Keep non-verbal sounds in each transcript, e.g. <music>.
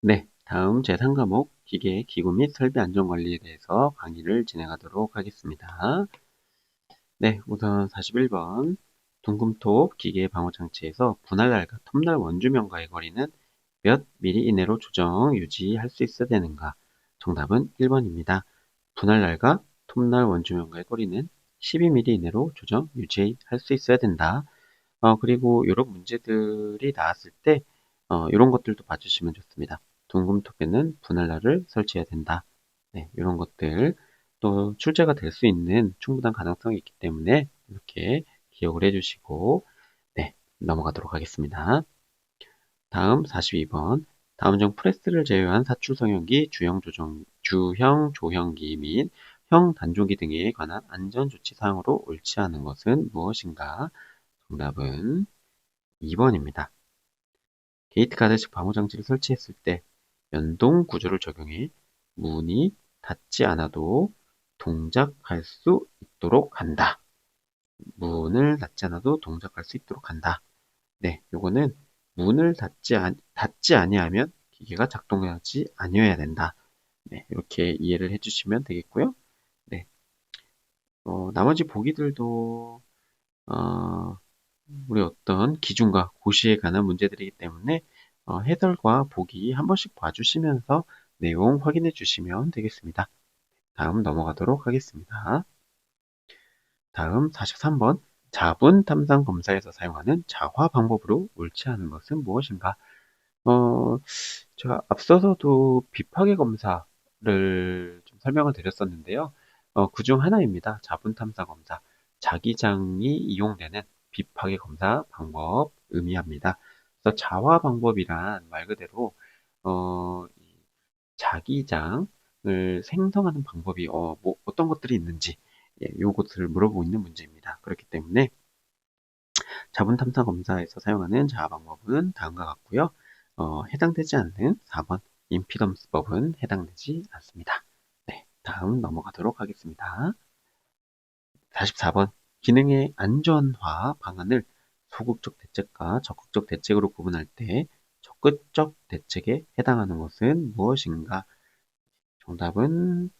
네, 다음 제3과목 기계, 기구 및 설비 안전관리에 대해서 강의를 진행하도록 하겠습니다. 네, 우선 41번 둥금톱 기계 방호 장치에서 분할날과 톱날 원주면과의 거리는 몇 미리 이내로 조정 유지할 수 있어야 되는가? 정답은 1번입니다. 분할날과 톱날 원주면과의 거리는 12mm 이내로 조정 유지할 수 있어야 된다. 어, 그리고 이런 문제들이 나왔을 때 어, 이런 것들도 봐주시면 좋습니다. 둥금톱에는 분할날을 설치해야 된다. 네, 이런 것들 또 출제가 될 수 있는 충분한 가능성이 있기 때문에 이렇게 기억을 해주시고 네, 넘어가도록 하겠습니다. 다음 42번 다음 중 프레스를 제외한 사출 성형기, 주형 조정, 주형 조형기 및 형 단조기 등에 관한 안전 조치 사항으로 옳지 않은 것은 무엇인가? 정답은 2번입니다. 게이트 가드식 방호 장치를 설치했을 때 연동 구조를 적용해 문이 닫지 않아도 동작할 수 있도록 한다. 문을 닫지 않아도 동작할 수 있도록 한다. 네, 요거는 문을 닫지, 안, 닫지 아니하면 기계가 작동하지 아니어야 된다. 네, 이렇게 이해를 해주시면 되겠고요. 네, 어, 나머지 보기들도 어, 우리 어떤 기준과 고시에 관한 문제들이기 때문에 어, 해설과 보기 한 번씩 봐주시면서 내용 확인해 주시면 되겠습니다. 다음 넘어가도록 하겠습니다. 다음 43번 자분 탐상 검사에서 사용하는 자화 방법으로 옳지 않은 것은 무엇인가? 어, 제가 앞서서도 비파괴 검사를 좀 설명을 드렸었는데요. 어, 그중 하나입니다. 자분 탐사 검사. 자기장이 이용되는 비파괴 검사 방법 의미합니다. 그래서 자화 방법이란 말 그대로 어, 자기장을 생성하는 방법이 어, 뭐 어떤 것들이 있는지 예, 요것을 물어보고 있는 문제입니다. 그렇기 때문에 자분 탐사 검사에서 사용하는 자화 방법은 다음과 같고요. 어, 해당되지 않는 4번 임피덤스법은 해당되지 않습니다. 네, 다음 넘어가도록 하겠습니다. 44번 기능의 안전화 방안을 소극적 대책과 적극적 대책으로 구분할 때 적극적 대책에 해당하는 것은 무엇인가? 정답은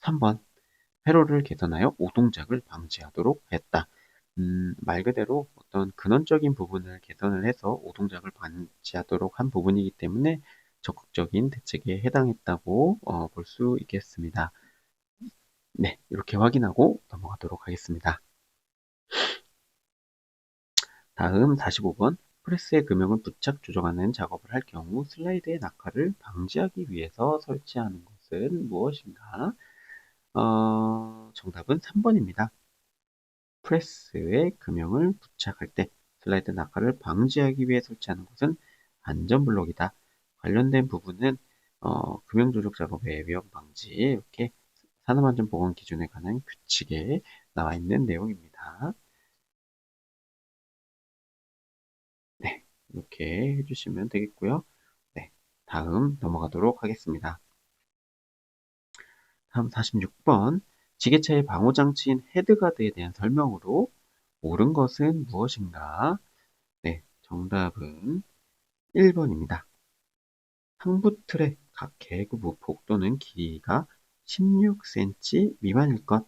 3번. 회로를 개선하여 오동작을 방지하도록 했다. 음, 말 그대로 어떤 근원적인 부분을 개선을 해서 오동작을 방지하도록 한 부분이기 때문에 적극적인 대책에 해당했다고 어, 볼 수 있겠습니다. 네, 이렇게 확인하고 넘어가도록 하겠습니다. 다음 45번 프레스의 금형을 부착 조정하는 작업을 할 경우 슬라이드의 낙하를 방지하기 위해서 설치하는 것은 무엇인가? 어, 정답은 3번입니다. 프레스의 금형을 부착할 때 슬라이드 낙하를 방지하기 위해 설치하는 것은 안전블록이다. 관련된 부분은 어, 금형 조작 작업의 위험 방지 이렇게 산업안전보건 기준에 관한 규칙에 나와 있는 내용입니다. 이렇게 해주시면 되겠고요. 네, 다음 넘어가도록 하겠습니다. 다음 46번 지게차의 방호장치인 헤드가드에 대한 설명으로 옳은 것은 무엇인가? 네, 정답은 1번입니다. 상부 틀의 각 계구부 폭도는 길이가 16cm 미만일 것.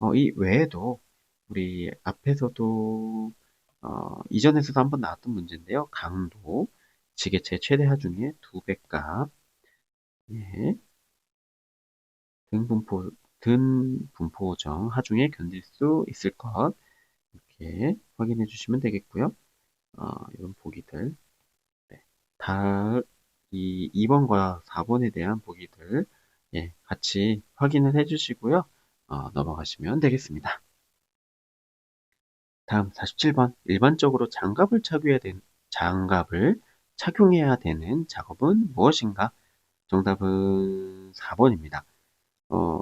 어, 이 외에도 우리 앞에서도 어, 이전에서도 한번 나왔던 문제인데요. 강도, 지게체 최대 하중의 두 배 값, 예. 등 분포, 등 분포정 하중에 견딜 수 있을 것 이렇게 확인해 주시면 되겠고요. 어, 이런 보기들 네. 다, 이 2번과 4번에 대한 보기들 예, 같이 확인을 해 주시고요. 어, 넘어가시면 되겠습니다. 다음 47번 일반적으로 장갑을 착용해야 되는 장갑을 착용해야 되는 작업은 무엇인가? 정답은 4번입니다. 어,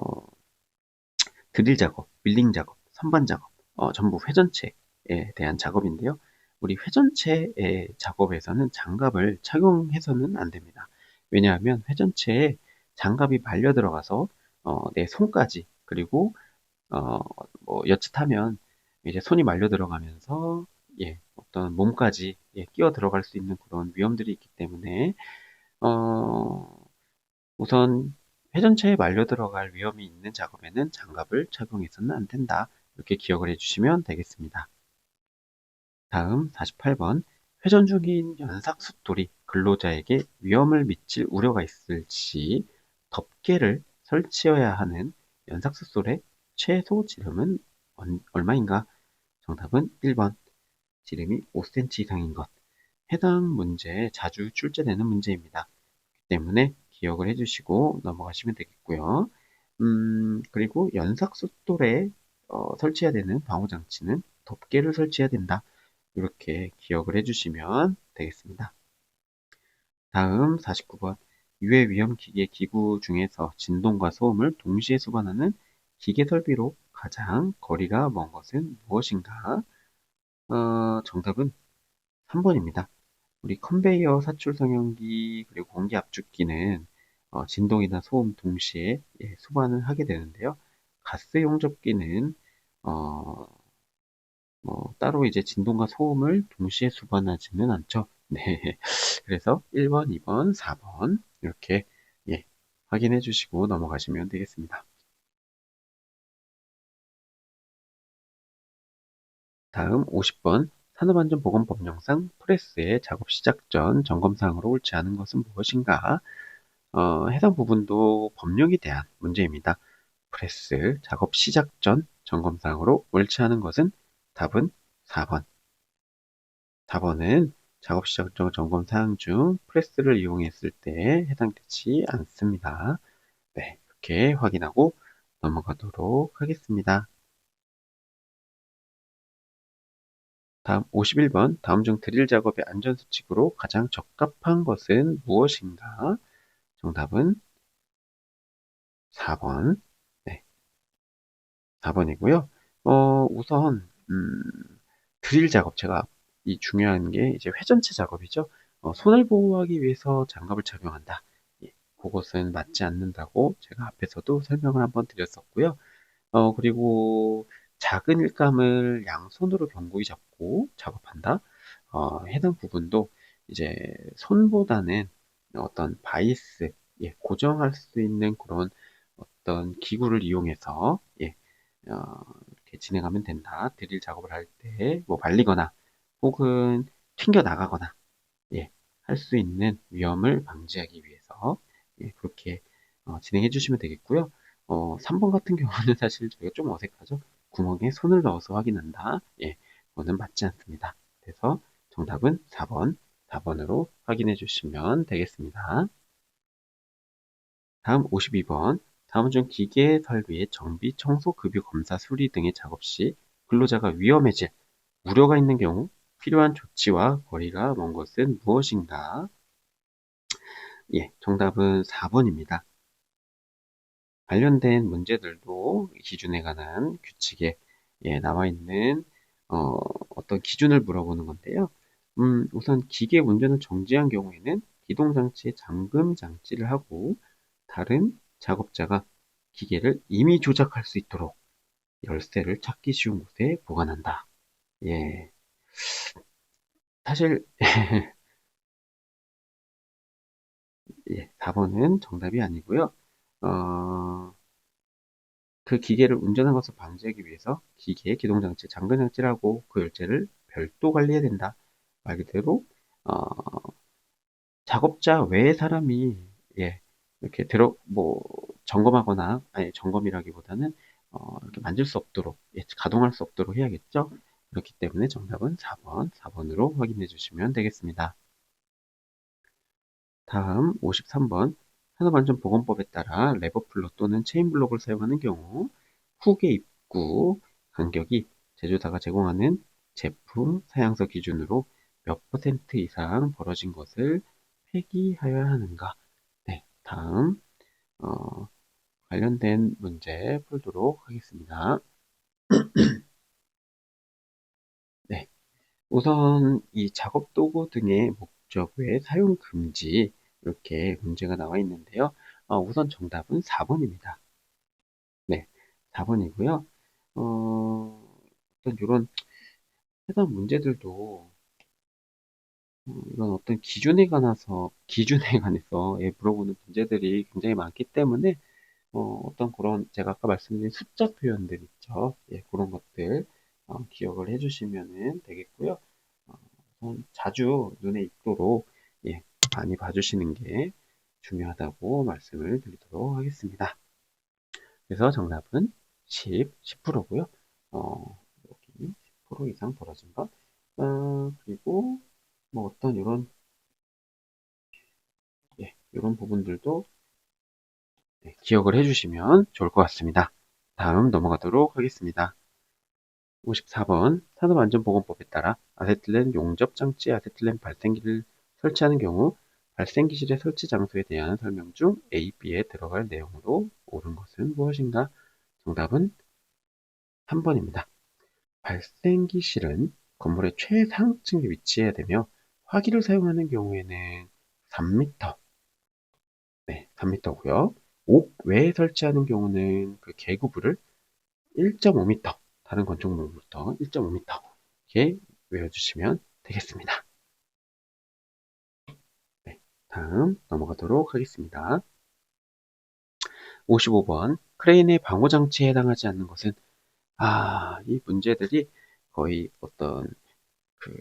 드릴 작업, 밀링 작업, 선반 작업, 어, 전부 회전체에 대한 작업인데요. 우리 회전체의 작업에서는 장갑을 착용해서는 안 됩니다. 왜냐하면 회전체에 장갑이 말려 들어가서 어, 내 손까지 그리고 어, 뭐 여찟하면 이제 손이 말려 들어가면서 예, 어떤 몸까지 예, 끼어 들어갈 수 있는 그런 위험들이 있기 때문에 어, 우선 회전체에 말려 들어갈 위험이 있는 작업에는 장갑을 착용해서는 안 된다. 이렇게 기억을 해주시면 되겠습니다. 다음 48번 회전 중인 연삭 숫돌이 근로자에게 위험을 미칠 우려가 있을 시 덮개를 설치해야 하는 연삭 숫돌의 최소 지름은 얼마인가? 정답은 1번 지름이 5cm 이상인 것. 해당 문제 자주 출제되는 문제입니다. 때문에 기억을 해주시고 넘어가시면 되겠고요. 음, 그리고 연삭숫돌에 어, 설치해야 되는 방호장치는 덮개를 설치해야 된다. 이렇게 기억을 해주시면 되겠습니다. 다음 49번 유해 위험 기계 기구 중에서 진동과 소음을 동시에 수반하는 기계 설비로 가장 거리가 먼 것은 무엇인가? 어, 정답은 3번입니다. 우리 컨베이어 사출 성형기 그리고 공기 압축기는 어, 진동이나 소음 동시에 예, 수반을 하게 되는데요. 가스 용접기는 어, 뭐 따로 이제 진동과 소음을 동시에 수반하지는 않죠. <laughs> 네. 그래서 1번, 2번, 4번 이렇게 예, 확인해 주시고 넘어가시면 되겠습니다. 다음 50번 산업안전보건법령상 프레스의 작업 시작 전 점검사항으로 옳지 않은 것은 무엇인가? 어, 해당 부분도 법령에 대한 문제입니다. 프레스 작업 시작 전 점검사항으로 옳지 않은 것은 답은 4번. 4번은 작업 시작 전 점검사항 중 프레스를 이용했을 때 해당되지 않습니다. 네, 이렇게 확인하고 넘어가도록 하겠습니다. 다음 51번 다음 중 드릴 작업의 안전수칙으로 가장 적합한 것은 무엇인가? 정답은 4번. 네. 4번이고요. 어, 우선 음, 드릴 작업 제가 이 중요한 게 이제 회전체 작업이죠. 어, 손을 보호하기 위해서 장갑을 착용한다. 예, 그것은 맞지 않는다고 제가 앞에서도 설명을 한번 드렸었고요. 어, 그리고 작은 일감을 양손으로 견고히 잡고 작업한다. 어, 해당 부분도 이제 손보다는 어떤 바이스, 예, 고정할 수 있는 그런 어떤 기구를 이용해서 예, 어, 이렇게 진행하면 된다. 드릴 작업을 할 때뭐 말리거나 혹은 튕겨 나가거나 예, 할 수 있는 위험을 방지하기 위해서 예, 그렇게 어, 진행해 주시면 되겠고요. 어, 3번 같은 경우는 사실 저희가 좀 어색하죠. 구멍에 손을 넣어서 확인한다. 예, 그거는 맞지 않습니다. 그래서 정답은 4번, 4번으로 확인해 주시면 되겠습니다. 다음 52번. 다음 중 기계 설비의 정비, 청소, 급유, 검사, 수리 등의 작업 시 근로자가 위험해질 우려가 있는 경우 필요한 조치와 거리가 먼 것은 무엇인가? 예, 정답은 4번입니다. 관련된 문제들도 기준에 관한 규칙에 예, 나와 있는 어, 어떤 기준을 물어보는 건데요. 음, 우선 기계 운전을 정지한 경우에는 기동장치에 잠금 장치를 하고 다른 작업자가 기계를 임의 조작할 수 있도록 열쇠를 찾기 쉬운 곳에 보관한다. 예. 사실 <laughs> 예, 4번은 정답이 아니고요. 어, 그 기계를 운전한 것을 방지하기 위해서 기계의 기동장치, 잠금장치라고 그 열쇠를 별도 관리해야 된다. 말 그대로 어, 작업자 외의 사람이 예, 이렇게 들어 뭐 점검하거나 아니 점검이라기보다는 어, 이렇게 만질 수 없도록 예, 가동할 수 없도록 해야겠죠. 그렇기 때문에 정답은 4번, 4번으로 확인해 주시면 되겠습니다. 다음 53번 산업안전 보건법에 따라 레버플러 또는 체인블록을 사용하는 경우 후계 입구 간격이 제조사가 제공하는 제품 사양서 기준으로 몇 퍼센트 이상 벌어진 것을 폐기하여야 하는가? 네, 다음 어, 관련된 문제 풀도록 하겠습니다. <clears throat> 네, 우선 이 작업 도구 등의 목적 외 사용 금지 이렇게 문제가 나와 있는데요. 어, 우선 정답은 4번입니다. 네, 4번이고요. 어, 어떤 이런 해당 문제들도 어, 이건 어떤 기준에 관해서 기준에 <laughs> 관해서 예, 물어보는 문제들이 굉장히 많기 때문에 어, 어떤 그런 제가 아까 말씀드린 숫자 표현들 있죠. 예, 그런 것들 어, 기억을 해주시면 되겠고요. 어, 자주 눈에 익도록 예, 많이 봐주시는 게 중요하다고 말씀을 드리도록 하겠습니다. 그래서 정답은 10, 10%고요. 어, 여기 10% 이상 벌어진 것. 어, 그리고 뭐 어떤 이런 예, 이런 부분들도 네, 기억을 해주시면 좋을 것 같습니다. 다음 넘어가도록 하겠습니다. 54번 산업안전보건법에 따라 아세틸렌 용접장치 아세틸렌 발생기를 설치하는 경우 발생 기실의 설치 장소에 대한 설명 중 A, B에 들어갈 내용으로 옳은 것은 무엇인가? 정답은 3번입니다. 발생 기실은 건물의 최상층에 위치해야 되며 화기를 사용하는 경우에는 3m, 네, 3m고요. 옥 외에 설치하는 경우는 그 개구부를 1.5m, 다른 건축물부터 1.5m 이렇게 외워주시면 되겠습니다. 네, 다음 넘어가도록 하겠습니다. 55번 크레인의 방호장치에 해당하지 않는 것은 아, 이 문제들이 거의 어떤 그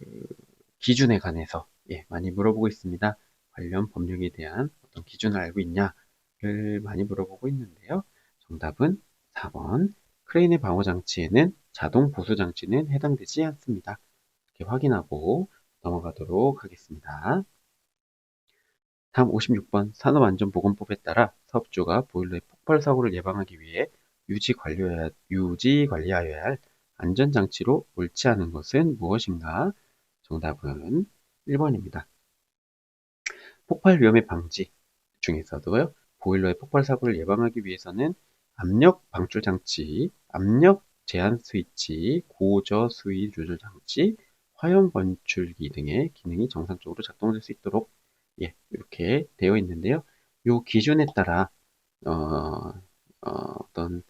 기준에 관해서 예, 많이 물어보고 있습니다. 관련 법령에 대한 어떤 기준을 알고 있냐를 많이 물어보고 있는데요. 정답은 4번. 크레인의 방호 장치에는 자동 보수 장치는 해당되지 않습니다. 이렇게 확인하고 넘어가도록 하겠습니다. 다음 56번 산업안전보건법에 따라 사업주가 보일러의 폭발 사고를 예방하기 위해 유지 관리해야, 유지 관리하여야 할 안전장치로 옳지 않은 것은 무엇인가? 정답은 1번입니다. 폭발 위험의 방지 중에서도요, 보일러의 폭발 사고를 예방하기 위해서는 압력 방출 장치, 압력 제한 스위치, 고저 수위 조절 장치, 화염 번출기 등의 기능이 정상적으로 작동될 수 있도록 예, 이렇게 되어 있는데요. 이 기준에 따라 어, 어, 떤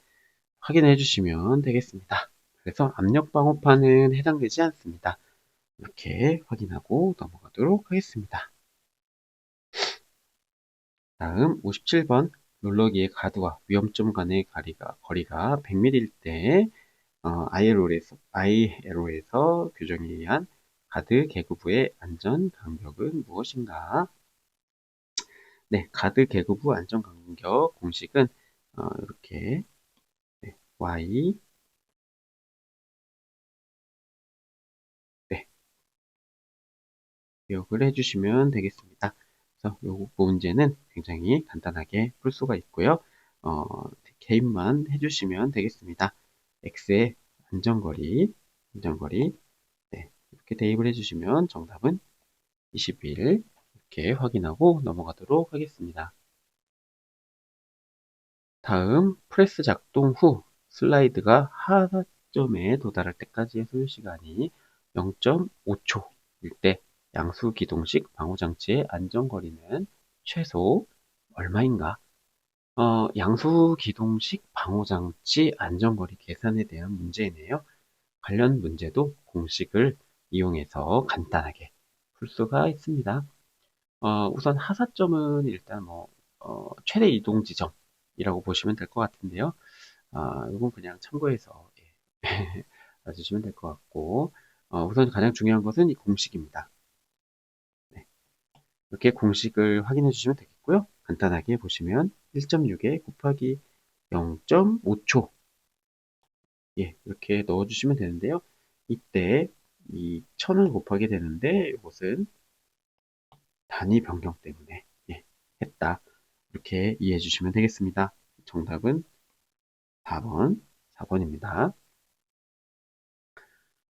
확인해 주시면 되겠습니다. 그래서 압력 방호판은 해당되지 않습니다. 이렇게 확인하고 넘어가도록 하겠습니다. 다음 57번 롤러기의 가드와 위험점 간의 거리가, 거리가 100mm일 때 어, ILO에서, ILO에서 규정에 의한 가드 개구부의 안전 간격은 무엇인가? 네, 가드 개구부 안전 간격 공식은 어, 이렇게 네, Y 네, 기억을 해주시면 되겠습니다. 그래서 이 문제는 굉장히 간단하게 풀 수가 있고요. 어, 개입만 해주시면 되겠습니다. x의 안전거리, 안전거리 네, 이렇게 대입을 해주시면 정답은 21 이렇게 확인하고 넘어가도록 하겠습니다. 다음 프레스 작동 후 슬라이드가 하사점에 도달할 때까지의 소요 시간이 0.5초일 때 양수 기동식 방호장치의 안전거리는 최소 얼마인가? 어, 양수 기동식 방호장치 안전거리 계산에 대한 문제이네요. 관련 문제도 공식을 이용해서 간단하게 풀 수가 있습니다. 어, 우선 하사점은 일단 뭐 어, 최대 이동 지점이라고 보시면 될 것 같은데요. 아, 이건 그냥 참고해서 예. <laughs> 봐주시면 될 것 같고 어, 우선 가장 중요한 것은 이 공식입니다. 네. 이렇게 공식을 확인해 주시면 되겠고요. 간단하게 보시면 1.6에 곱하기 0.5초 예, 이렇게 넣어주시면 되는데요. 이때 이 천을 곱하게 되는데 이것은 단위 변경 때문에 예, 했다. 이렇게 이해해 주시면 되겠습니다. 정답은 4번, 4번입니다.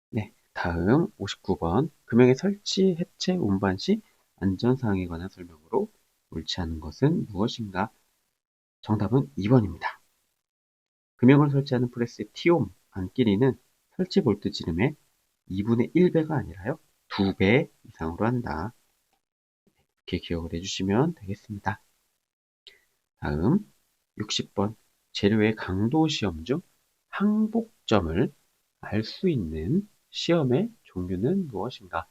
네, 다음 59번 금형의 설치, 해체, 운반 시 안전사항에 관한 설명으로 옳지 않은 것은 무엇인가? 정답은 2번입니다. 금형을 설치하는 프레스의 T옴 안길이는 설치 볼트 지름의 2분의 1배가 아니라요. 2배 이상으로 한다. 이렇게 기억을 해주시면 되겠습니다. 다음 60번 재료의 강도 시험 중 항복점을 알 수 있는 시험의 종류는 무엇인가?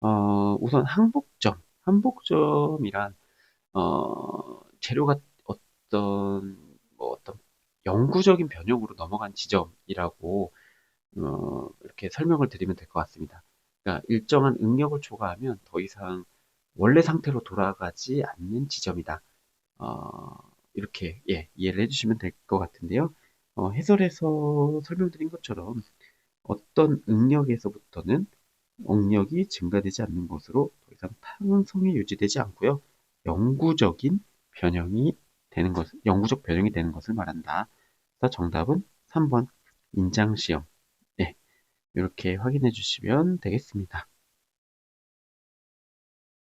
어, 우선 항복점, 항복점이란 어, 재료가 어떤 뭐 어떤 영구적인 변형으로 넘어간 지점이라고 어, 이렇게 설명을 드리면 될 것 같습니다. 그러니까 일정한 응력을 초과하면 더 이상 원래 상태로 돌아가지 않는 지점이다. 어, 이렇게 예, 이해를 해주시면 될 것 같은데요. 어, 해설에서 설명드린 것처럼 어떤 응력에서부터는 억력이 증가되지 않는 것으로 더 이상 탄성이 유지되지 않고요. 영구적인 변형이 되는 것, 영구적 변형이 되는 것을 말한다. 그래서 정답은 3번 인장시험. 네, 이렇게 확인해 주시면 되겠습니다.